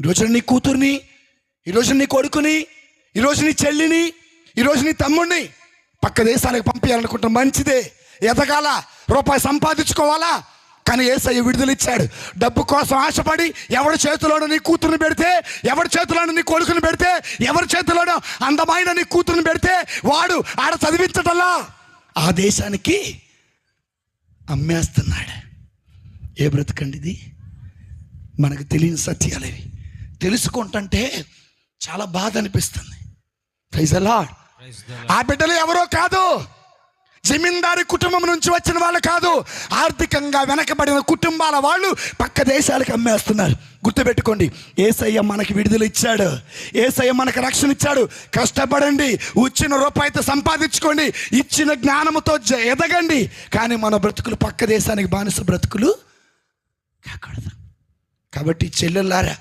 ఈరోజు నీ కూతుర్ని ఈరోజు నీ కొడుకుని ఈరోజు నీ చెల్లిని ఈరోజు నీ తమ్ముడిని పక్క దేశాలకు పంపించాలనుకుంటున్న మంచిదే. ఎదగాల రూపాయి సంపాదించుకోవాలా? కానీ ఏసయ్య విడుదల ఇచ్చాడు డబ్బు కోసం ఆశపడి ఎవరి చేతిలోనూ నీ కూతురుని పెడితే ఎవరి చేతిలోనూ నీ కొడుకుని పెడితే ఎవరి చేతిలోనూ అందమైన నీ కూతురుని పెడితే వాడు ఆడ చదివించటల్లా ఆ దేశానికి అమ్మేస్తున్నాడు. ఏ బ్రతకండి ఇది? మనకు తెలియని సత్యాలు ఇవి. తెలుసుకుంటుంటే చాలా బాధ అనిపిస్తుంది. ప్రైజ్ అలాడ్ ఆ బిడ్డలు ఎవరో కాదు. జమీందారి కుటుంబం నుంచి వచ్చిన వాళ్ళు కాదు. ఆర్థికంగా వెనకబడిన కుటుంబాల వాళ్ళు పక్క దేశాలకు అమ్మేస్తున్నారు. గుర్తుపెట్టుకోండి ఏసయ్య మనకి విడుదల ఇచ్చాడు. ఏసయ్య మనకు రక్షణ ఇచ్చాడు. కష్టపడండి వచ్చిన రూపాయితో సంపాదించుకోండి ఇచ్చిన జ్ఞానముతో జ- ఎదగండి. కానీ మన బ్రతుకులు పక్క దేశానికి బానిస బ్రతుకులు కాకూడదు. కాబట్టి చెల్లెల్లారా